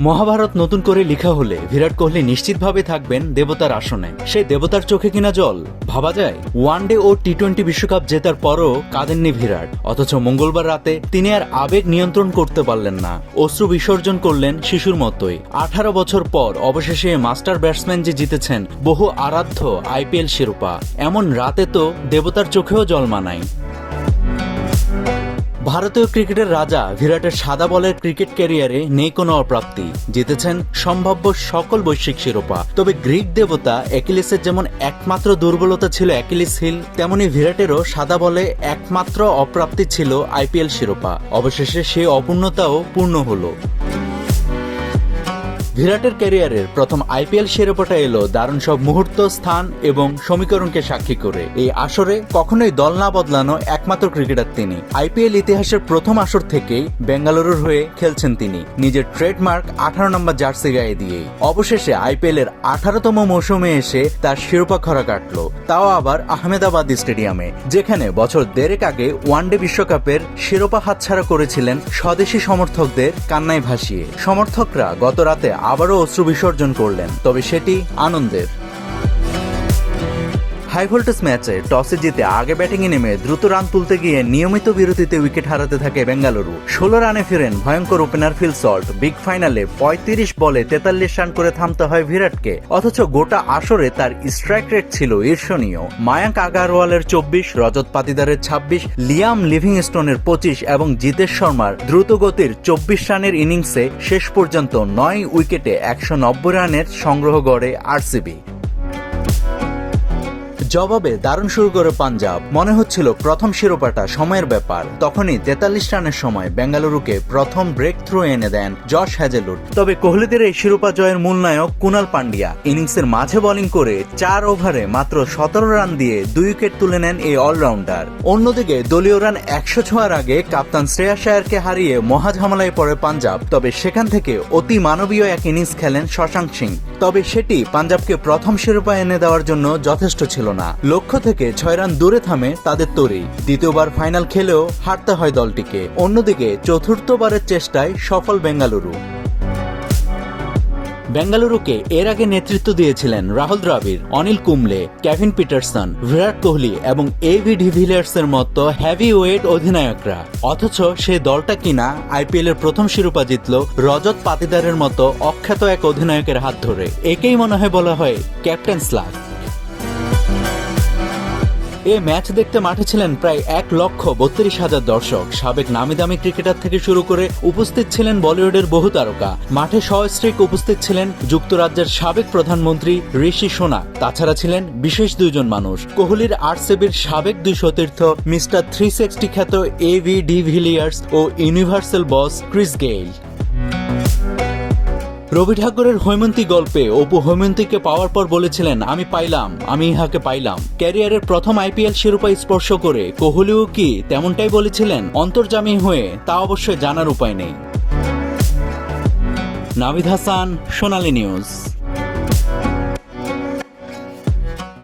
মহাভারত নতুন করে লেখা হলে বিরাট কোহলি নিশ্চিতভাবে থাকবেন দেবতার আসনে। সেই দেবতার চোখে কিনা জল? ভাবা যায়। ওয়ানডে ও টি টোয়েন্টি বিশ্বকাপ জেতার পরও কাঁদেননি বিরাট। অথচ মঙ্গলবার রাতে তিনি আর আবেগ নিয়ন্ত্রণ করতে পারলেন না। অশ্রু বিসর্জন করলেন শিশুর মতোই। আঠারো বছর পর অবশেষে মাস্টার ব্যাটসম্যান যে জিতেছেন, বহু আরাধ্য আইপিএল শিরোপা। এমন রাতে তো দেবতার চোখেও জল মানায়। ভারতীয় ক্রিকেটের রাজা বিরাটের সাদা বলের ক্রিকেট ক্যারিয়ারে নেই কোনো অপ্রাপ্তি। জিতেছেন সম্ভাব্য সকল বৈশ্বিক শিরোপা। তবে গ্রিক দেবতা অ্যাকিলিসের যেমন একমাত্র দুর্বলতা ছিল অ্যাকিলিস হিল, তেমনি ভিরাটেরও সাদা বলে একমাত্র অপ্রাপ্তি ছিল আইপিএল শিরোপা। অবশেষে সেই অপূর্ণতাও পূর্ণ হলো। বিরাটের ক্যারিয়ারের প্রথম আইপিএল শিরোপাটা এলো দারুণ সব মুহূর্ত, স্থান এবং সমীকরণকে সাক্ষী করে। এই আসরে কখনোই দল না বদলানো একমাত্র ক্রিকেটার তিনি। আইপিএল ইতিহাসের প্রথম আসর থেকেই বেঙ্গালুরুর হয়ে খেলছেন তিনি। নিজের ট্রেডমার্ক আঠারো নম্বর জার্সি গায়ে দিয়েই। অবশেষে আইপিএল এর আঠারোতম মৌসুমে এসে তার শিরোপা খরা কাটল। তাও আবার আহমেদাবাদ স্টেডিয়ামে, যেখানে বছর দেড়েক আগে ওয়ানডে বিশ্বকাপের শিরোপা হাতছাড়া করেছিলেন স্বদেশি সমর্থকদের কান্নায় ভাসিয়ে। সমর্থকরা গত রাতে আবারও অশ্রু বিসর্জন করলেন তবে সেটি আনন্দের। হাই ভোল্টেজ ম্যাচে টসে জিতে আগে ব্যাটিংয়ে নেমে দ্রুত রান তুলতে গিয়ে নিয়মিত বিরতিতে উইকেট হারাতে থাকে বেঙ্গালুরু। ষোলো রানে ফিরেন ভয়ঙ্কর ওপেনার ফিল সল্ট। বিগ ফাইনালে পঁয়ত্রিশ বলে তেতাল্লিশ রান করে থামতে হয় বিরাটকে অথচ গোটা আসরে তার স্ট্রাইক রেট ছিল ঈর্ষণীয়। মায়াঙ্ক আগারওয়ালের চব্বিশ, রজত পাতিদারের ছাব্বিশ, লিয়াম লিভিংস্টোনের পঁচিশ এবং জিতেশ শর্মার দ্রুতগতির চব্বিশ রানের ইনিংসে শেষ পর্যন্ত নয় উইকেটে একশো নব্বই রানের সংগ্রহ গড়ে আরসিবি। জবাবে দারুণ শুরু করে পাঞ্জাব। মনে হচ্ছিল প্রথম শিরোপাটা সময়ের ব্যাপার। তখনই তেতাল্লিশ রানের সময় বেঙ্গালুরুকে প্রথম ব্রেক থ্রু এনে দেন জশ হ্যাজেলুড তবে কোহলিদের এই শিরোপা জয়ের মূল নায়ক কুনাল পান্ডিয়া। ইনিংসের মাঝে বোলিং করে চার ওভারে মাত্র সতেরো রান দিয়ে দুই উইকেট তুলে নেন এই অলরাউন্ডার অন্যদিকে দলীয় রান একশো ছোঁয়ার আগে কাপ্তান শ্রেয়া শায়ারকে হারিয়ে মহাঝামেলায় পড়ে পাঞ্জাব। তবে সেখান থেকে অতি মানবীয় এক ইনিংস খেলেন শশাঙ্ক সিং। তবে সেটি পাঞ্জাবকে প্রথম শিরোপা এনে দেওয়ার জন্য যথেষ্ট ছিল না। লক্ষ্য থেকে ছয় রান দূরে থামে তাদের তরি দ্বিতীয়বার ফাইনাল খেলেও হারতে হয় দলটিকে। অন্যদিকে চতুর্থবারের চেষ্টায় সফল বেঙ্গালুরু। বেঙ্গালুরুকে এর আগে নেতৃত্ব দিয়েছিলেন রাহুল দ্রাবিড়, অনিল কুম্বলে, কেভিন পিটারসন, বিরাট কোহলি এবং এ বি ডিভিলিয়ার্সের মতো হ্যাভি ওয়েট অধিনায়করা। অথচ সে দলটা কিনা আইপিএল এর প্রথম শিরোপা জিতল রজত পাতিদারের মতো অখ্যাত এক অধিনায়কের হাত ধরে। একেই মনে হয় বলা হয় ক্যাপ্টেন স্লাগ এ ম্যাচ দেখতে মাঠে ছিলেন প্রায় এক লক্ষ বত্রিশ হাজার দর্শক। সাবেক নামি দামি ক্রিকেটার থেকে শুরু করে উপস্থিত ছিলেন বলিউডের বহু তারকা। মাঠে সস্ত্রীক উপস্থিত ছিলেন যুক্তরাজ্যের সাবেক প্রধানমন্ত্রী ঋষি সোনা তাছাড়া ছিলেন বিশেষ দুইজন মানুষ। কোহলির আরসিবির সাবেক দুই সতীর্থ মিস্টার থ্রি সিক্সটি খ্যাত A B de Villiers O universal boss Chris Gayle. Rabi ঠাকুরের হৈমন্তী গল্পে অপু হৈমন্তীকে পাওয়ার পর বলেছিলেন, আমি পাইলাম, আমি ইহাকে পাইলাম। ক্যারিয়ারের প্রথম আইপিএল শিরোপা স্পর্শ করে কোহলিও কি তেমনটাই বলেছিলেন, অন্তর্জামী হয়ে তা অবশ্যই জানার উপায় নেই। নাভিদ হাসান, সোনালী নিউজ।